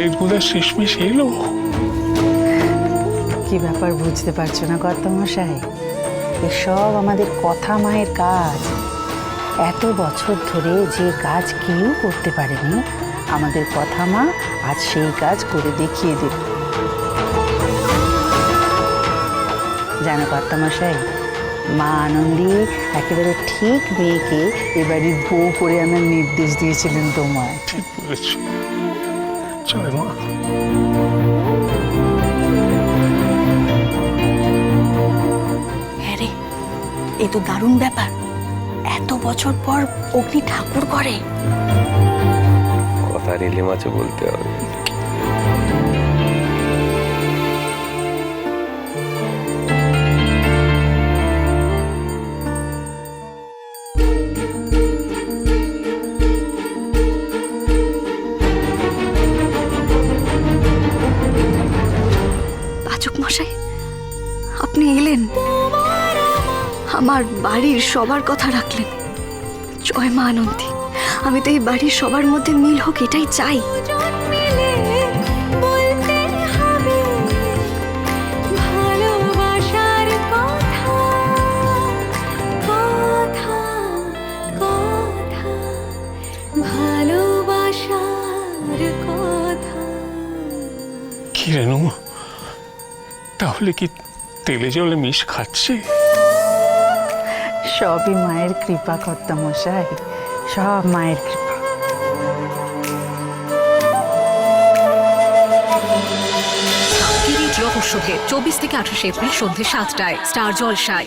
চালের গুঁড়া শেষমেশ এলো? কি ব্যাপার বুঝতে পারছ না কর্তামশাই? এসব আমাদের কথা মায়ের কাজ। এত বছর ধরে যে কাজ কেউ করতে পারেনি আমাদের কথা মা আজ সেই কাজ করে দেখিয়ে দেবে। জানো কর্তামশাই মা আনন্দী একেবারে ঠিক মেয়েকে এবারই বউ করে আনার নির্দেশ দিয়েছিলেন তোমায়। ঠিক বলেছ জয় মা হ্যাঁ রে এ তো দারুণ ব্যাপার। এত বছর পর অগ্নি ঠাকুর করে। কথা রেলে মাছে বলতে হবে। এলেন আমার বাড়ির সবার কথা রাখলেন। জয় মা আনন্দী। আমি তো এই বাড়ির সবার মধ্যে মিল হোক এটাই চাই। ভালোবাসার কথা কথা কথা ভালোবাসার কি রেনু তাহলে কি তেলে জলে মিশ খাচ্ছে। সবই মায়ের কৃপা কর্তা মশাই সব মায়ের কৃপা। রহস্যভেদ চব্বিশ থেকে আঠাশে এপ্রিল সন্ধ্যে সাতটায় স্টার জলসায়।